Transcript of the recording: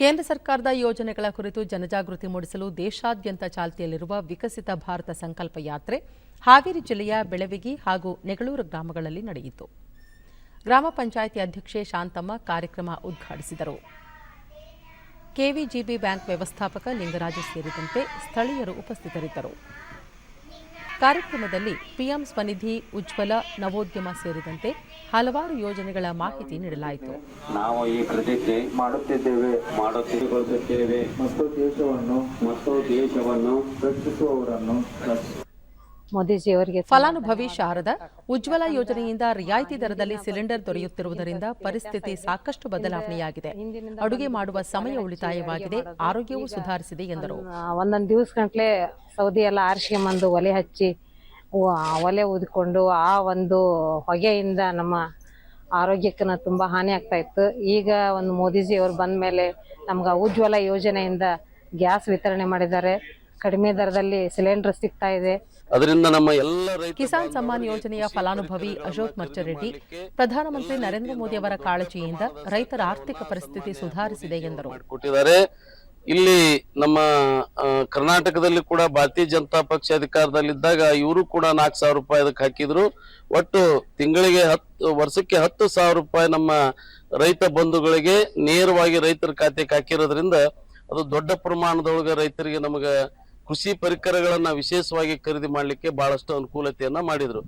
ಕೇಂದ್ರ ಸರ್ಕಾರದ ಯೋಜನೆಗಳ ಕುರಿತು ಜನಜಾಗೃತಿ ಮೂಡಿಸಲು ದೇಶಾದ್ಯಂತ ಚಾಲ್ತಿಯಲ್ಲಿರುವ ವಿಕಸಿತ ಭಾರತ ಸಂಕಲ್ಪ ಯಾತ್ರೆ ಹಾವೇರಿ ಜಿಲ್ಲೆಯ ಬೆಳವಿಗಿ ಹಾಗೂ ನೆಗಳೂರು ಗ್ರಾಮಗಳಲ್ಲಿ ನಡೆಯಿತು. ಗ್ರಾಮ ಪಂಚಾಯಿತಿ ಅಧ್ಯಕ್ಷೆ ಶಾಂತಮ್ಮ ಕಾರ್ಯಕ್ರಮ ಉದ್ಘಾಟಿಸಿದರು. ಕೆವಿಜಿಬಿ ಬ್ಯಾಂಕ್ ವ್ಯವಸ್ಥಾಪಕ ಲಿಂಗರಾಜು ಸೇರಿದಂತೆ ಸ್ಥಳೀಯರು ಉಪಸ್ಥಿತರಿದ್ದರು. ಕಾರ್ಯಕ್ರಮದಲ್ಲಿ ಪಿಎಂ ಸ್ವನಿಧಿ ಉಜ್ವಲ ನವೋದ್ಯಮ ಸೇರಿದಂತೆ ಹಲವಾರು ಯೋಜನೆಗಳ ಮಾಹಿತಿ ನೀಡಲಾಯಿತು. ನಾವು ಈ ಪ್ರತಿಜ್ಞೆ ಮಾಡುತ್ತಿದ್ದೇವೆ ಮಾಡುತ್ತಿದ್ದೇವೆ ಮತ್ತು ದೇಶವನ್ನು ಮತ್ತು ದೇಶವನ್ನು ರಕ್ಷಿಸುವವರನ್ನು ಮೋದಿಜಿಯವರಿಗೆ ಫಲಾನುಭವಿ ಶಾರದ ಉಜ್ವಲ ಯೋಜನೆಯಿಂದ ರಿಯಾಯಿತಿ ದರದಲ್ಲಿ ಸಿಲಿಂಡರ್ ದೊರೆಯುತ್ತಿರುವುದರಿಂದ ಪರಿಸ್ಥಿತಿ ಸಾಕಷ್ಟು ಬದಲಾವಣೆಯಾಗಿದೆ. ಅಡುಗೆ ಮಾಡುವ ಸಮಯ ಉಳಿತಾಯವಾಗಿದೆ ಆರೋಗ್ಯವೂ ಸುಧಾರಿಸಿದೆ ಎಂದರು. ಒಂದೊಂದು ದಿವಸ ಗಂಟ್ಲೆ ಸೌದಿ ಎಲ್ಲ ಆರಿಸ್ಕೊಂಬಂದು ಒಲೆ ಹಚ್ಚಿ ಒಲೆ ಊದಿಕೊಂಡು ಆ ಒಂದು ಹೊಗೆಯಿಂದ ನಮ್ಮ ಆರೋಗ್ಯಕ್ಕೆ ತುಂಬ ಹಾನಿ ಆಗ್ತಾ ಇತ್ತು. ಈಗ ಒಂದು ಮೋದಿಜಿ ಅವರು ಬಂದ ಮೇಲೆ ನಮ್ಗೆ ಉಜ್ವಲ ಯೋಜನೆಯಿಂದ ಗ್ಯಾಸ್ ವಿತರಣೆ ಮಾಡಿದ್ದಾರೆ. ಕಡಿಮೆ ದರದಲ್ಲಿ ಸಿಲಿಂಡರ್ ಸಿಗ್ತಾ ಇದೆ. ಅದರಿಂದ ನಮ್ಮ ಎಲ್ಲ ರೈತ ಕಿಸಾನ್ ಸಮ್ಮಾನ್ ಯೋಜನೆಯ ಫಲಾನುಭವಿ ಅಶೋಕ್ ಮರ್ಚರೆಡ್ಡಿ ಪ್ರಧಾನಮಂತ್ರಿ ನರೇಂದ್ರ ಮೋದಿ ಅವರ ಕಾಳಜಿಯಿಂದ ರೈತರ ಆರ್ಥಿಕ ಪರಿಸ್ಥಿತಿ ಸುಧಾರಿಸಿದೆ ಎಂದರು. ಇಲ್ಲಿ ನಮ್ಮ ಕರ್ನಾಟಕದಲ್ಲಿ ಕೂಡ ಭಾರತೀಯ ಜನತಾ ಪಕ್ಷ ಅಧಿಕಾರದಲ್ಲಿದ್ದಾಗ ಇವರು ಕೂಡ ನಾಲ್ಕು ಸಾವಿರ ರೂಪಾಯಿ ಅದಕ್ಕೆ ಹಾಕಿದ್ರು. ಒಟ್ಟು ತಿಂಗಳಿಗೆ ಹತ್ತು, ವರ್ಷಕ್ಕೆ ಹತ್ತು ಸಾವಿರ ರೂಪಾಯಿ ನಮ್ಮ ರೈತ ಬಂಧುಗಳಿಗೆ ನೇರವಾಗಿ ರೈತರ ಖಾತೆಗೆ ಹಾಕಿರೋದ್ರಿಂದ ಅದು ದೊಡ್ಡ ಪ್ರಮಾಣದೊಳಗೆ ರೈತರಿಗೆ ನಮಗೆ ಕೃಷಿ ಪರಿಕರಗಳನ್ನ ವಿಶೇಷವಾಗಿ ಖರೀದಿ ಮಾಡಲಿಕ್ಕೆ ಬಹಳಷ್ಟು ಅನುಕೂಲತೆಯನ್ನ ಮಾಡಿದ್ರು.